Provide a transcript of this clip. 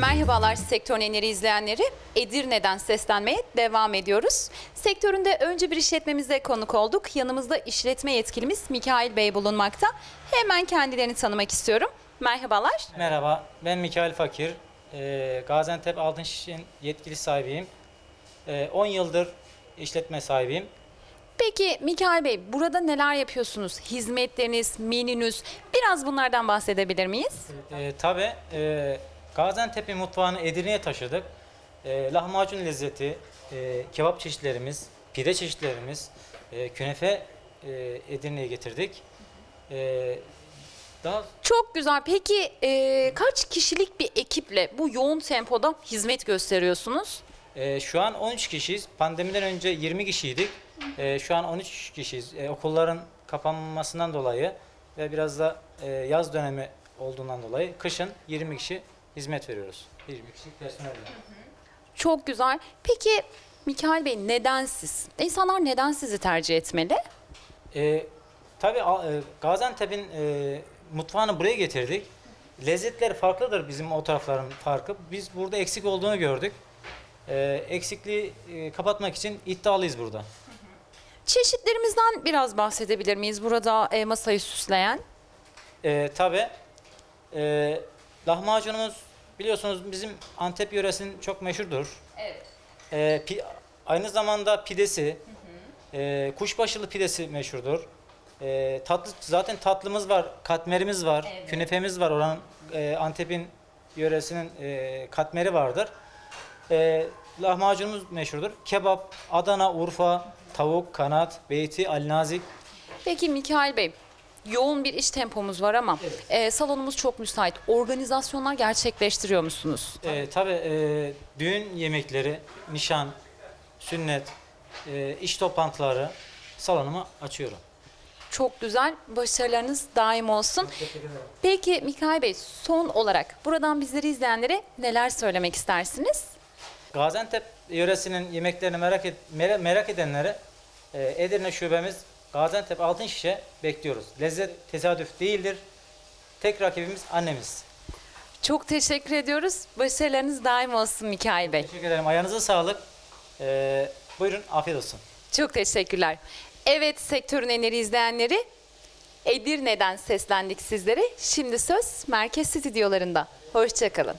Merhabalar Sektör Neneri izleyenleri. Edirne'den seslenmeye devam ediyoruz. Sektöründe önce bir işletmemize konuk olduk. Yanımızda işletme yetkilimiz Mikail Bey bulunmakta. Hemen kendilerini tanımak istiyorum. Merhabalar. Merhaba, ben Mikail Fakir. Ee, Gaziantep Altın Şişe'nin yetkili sahibiyim. Ee, 10 yıldır işletme sahibiyim. Peki Mikail Bey burada neler yapıyorsunuz? Hizmetleriniz, menünüz biraz bunlardan bahsedebilir miyiz? Ee, Tabii e, Gaziantep'in mutfağını Edirne'ye taşıdık. Ee, lahmacun lezzeti, e, kebap çeşitlerimiz, pide çeşitlerimiz, e, künefe e, Edirne'ye getirdik. Ee, daha Çok güzel. Peki e, kaç kişilik bir ekiple bu yoğun tempoda hizmet gösteriyorsunuz? Ee, şu an 13 kişiyiz. Pandemiden önce 20 kişiydik. Ee, şu an 13 kişiyiz. Ee, okulların kapanmasından dolayı ve biraz da e, yaz dönemi olduğundan dolayı kışın 20 kişi hizmet veriyoruz. 20 kişi personel. Çok güzel. Peki Mikail Bey neden siz? İnsanlar neden sizi tercih etmeli? Ee, tabii a- e, Gaziantep'in e, mutfağını buraya getirdik. Lezzetler farklıdır bizim o tarafların farkı. Biz burada eksik olduğunu gördük. Ee, eksikliği e, kapatmak için iddialıyız burada. Çeşitlerimizden biraz bahsedebilir miyiz burada e, masayı süsleyen? Ee, tabii. Ee, lahmacunumuz biliyorsunuz bizim Antep yöresinin çok meşhurdur. Evet. Ee, pi- aynı zamanda pidesi, e, kuşbaşılı pidesi meşhurdur. Ee, tatlı zaten tatlımız var, katmerimiz var, Evet. künefemiz var. Oranın e, Antep'in yöresinin e, katmeri vardır. Ee, lahmacunumuz meşhurdur. Kebap, Adana, Urfa, tavuk, kanat, beyti, alnazik. Peki Mikail Bey, yoğun bir iş tempomuz var ama e, salonumuz çok müsait. Organizasyonlar gerçekleştiriyor musunuz? Ee, tabii e, düğün yemekleri, nişan, sünnet, e, iş toplantıları salonumu açıyorum. Çok güzel. Başarılarınız daim olsun. Peki Mikail Bey, son olarak buradan bizleri izleyenlere neler söylemek istersiniz? Gaziantep yöresinin yemeklerini merak, et, mera- merak edenleri e, Edirne şubemiz Gaziantep Altın Şişe bekliyoruz. Lezzet tesadüf değildir. Tek rakibimiz annemiz. Çok teşekkür ediyoruz. Başarılarınız daim olsun Mikail Bey. Teşekkür ederim. Ayağınıza sağlık. E, buyurun afiyet olsun. Çok teşekkürler. Evet sektörün eneri izleyenleri Edirne'den seslendik sizlere. Şimdi söz Merkez Stüdyolarında. Hoşçakalın.